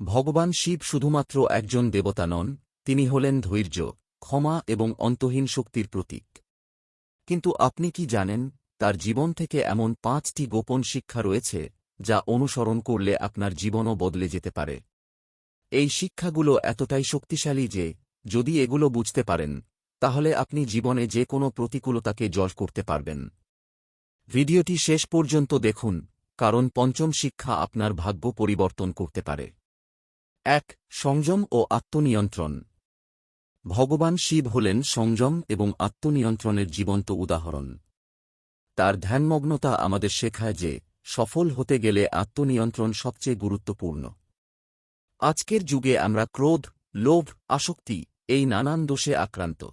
ভগবান শিব শুধুমাত্র একজন দেবতা নন, তিনি হলেন ধৈর্য, ক্ষমা এবং অন্তহীন শক্তির প্রতীক। কিন্তু আপনি কি জানেন, তার জীবন থেকে এমন পাঁচটি গোপন শিক্ষা রয়েছে, যা অনুসরণ করলে আপনার জীবনও বদলে যেতে পারে? এই শিক্ষাগুলো এতটাই শক্তিশালী যে, যদি এগুলো বুঝতে পারেন, তাহলে আপনি জীবনে যে কোনো প্রতিকূলতাকে জয় করতে পারবেন। ভিডিওটি শেষ পর্যন্ত দেখুন, কারণ পঞ্চম শিক্ষা আপনার ভাগ্য পরিবর্তন করতে পারে। এক, সংযম ও আত্মনিয়ন্ত্রণ। ভগবান শিব হলেন সংযম এবং আত্মনিয়ন্ত্রণের জীবন্ত উদাহরণ। তার ধ্যানমগ্নতা আমাদের শেখায় যে, সফল হতে গেলে আত্মনিয়ন্ত্রণ সবচেয়ে গুরুত্বপূর্ণ। আজকের যুগে আমরা ক্রোধ, লোভ, আসক্তি এই নানান দোষে আক্রান্ত।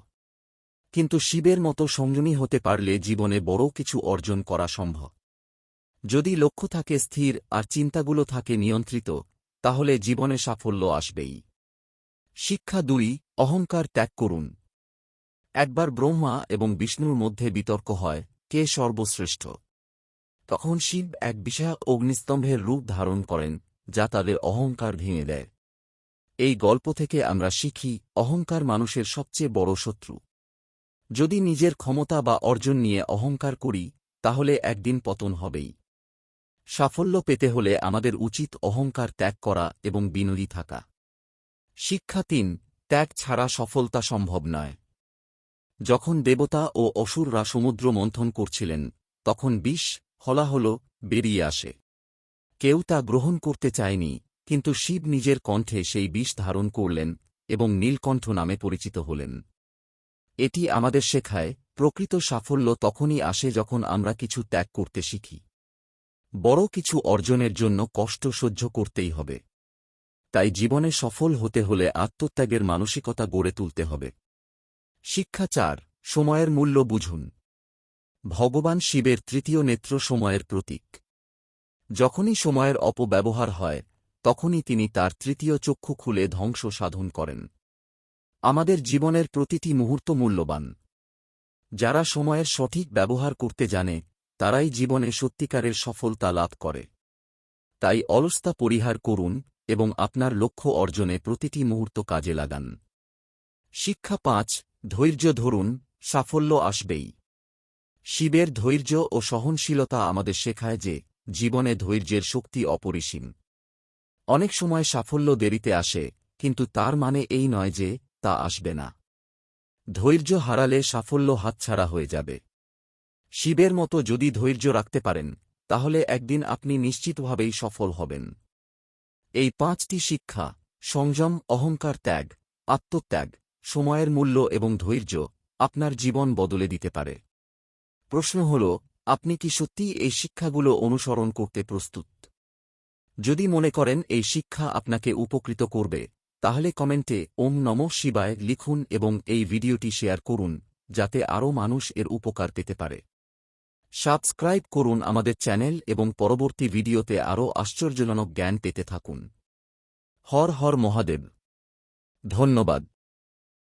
কিন্তু শিবের মতো সংযমী হতে পারলে জীবনে বড় কিছু অর্জন করা সম্ভব। যদি লক্ষ্য থাকে স্থির আর চিন্তাগুলো থাকে নিয়ন্ত্রিত তাহলে জীবনে সাফল্য আসবেই। শিক্ষা দুই, অহংকার ত্যাগ করুন। একবার ব্রহ্মা এবং বিষ্ণুর মধ্যে বিতর্ক হয়, কে সর্বশ্রেষ্ঠ? তখন শিব এক বিশাল অগ্নিস্তম্ভের রূপ ধারণ করেন, যা তাদের অহংকার ভেঙে দেয়। এই গল্প থেকে আমরা শিখি, অহংকার মানুষের সবচেয়ে বড় শত্রু। যদি নিজের ক্ষমতা বা অর্জন নিয়ে অহংকার করি, তাহলে একদিন পতন হবেই। সাফল্য পেতে হলে আমাদের উচিত অহংকার ত্যাগ করা এবং বিনয়ী থাকা। শিক্ষা তিন, ত্যাগ ছাড়া সফলতা সম্ভব নয়। যখন দেবতা ও অসুররা সমুদ্র মন্থন করছিলেন, তখন বিষ, হলাহল বেরিয়ে আসে। কেউ তা গ্রহণ করতে চায়নি, কিন্তু শিব নিজের কণ্ঠে সেই বিষ ধারণ করলেন এবং নীলকণ্ঠ নামে পরিচিত হলেন। এটি আমাদের শেখায়, প্রকৃত সাফল্য তখনই আসে যখন আমরা কিছু ত্যাগ করতে শিখি। বড় কিছু অর্জনের জন্য কষ্ট সহ্য করতেই হবে। তাই জীবনে সফল হতে হলে আত্মত্যাগের মানসিকতা গড়ে তুলতে হবে। শিক্ষা চার, সময়ের মূল্য বুঝুন। ভগবান শিবের তৃতীয় নেত্র সময়ের প্রতীক। যখনই সময়ের অপব্যবহার হয়, তখনই তিনি তার তৃতীয় চক্ষু খুলে ধ্বংস সাধন করেন। আমাদের জীবনের প্রতিটি মুহূর্ত মূল্যবান। যারা সময়ের সঠিক ব্যবহার করতে জানে তারাই জীবনে সত্যিকারের সফলতা লাভ করে। তাই অলস্তা পরিহার করুন এবং আপনার লক্ষ্য অর্জনে প্রতিটি মুহূর্ত কাজে লাগান। শিক্ষা পাঁচ, ধৈর্য ধরুন, সাফল্য আসবেই। শিবের ধৈর্য ও সহনশীলতা আমাদের শেখায় যে, জীবনে ধৈর্যের শক্তি অপরিসীম। অনেক সময় সাফল্য দেরিতে আসে, কিন্তু তার মানে এই নয় যে, তা আসবে না। ধৈর্য হারালে সাফল্য হাতছাড়া হয়ে যাবে। শিবের মতো যদি ধৈর্য রাখতে পারেন, তাহলে একদিন আপনি নিশ্চিতভাবেই সফল হবেন। এই পাঁচটি শিক্ষা, সংযম, অহংকার ত্যাগ, আত্মত্যাগ, সময়ের মূল্য এবং ধৈর্য, আপনার জীবন বদলে দিতে পারে। প্রশ্ন হল, আপনি কি সত্যি এই শিক্ষাগুলো অনুসরণ করতে প্রস্তুত? যদি মনে করেন এই শিক্ষা আপনাকে উপকৃত করবে, তাহলে কমেন্টে ওম নম শিবায় লিখুন এবং এই ভিডিওটি শেয়ার করুন, যাতে আরও মানুষ এর উপকার পেতে পারে। সাবস্ক্রাইব করুন আমাদের চ্যানেল এবং পরবর্তী ভিডিওতে আরও আশ্চর্যজনক জ্ঞান পেতে থাকুন। হর হর মহাদেব। ধন্যবাদ।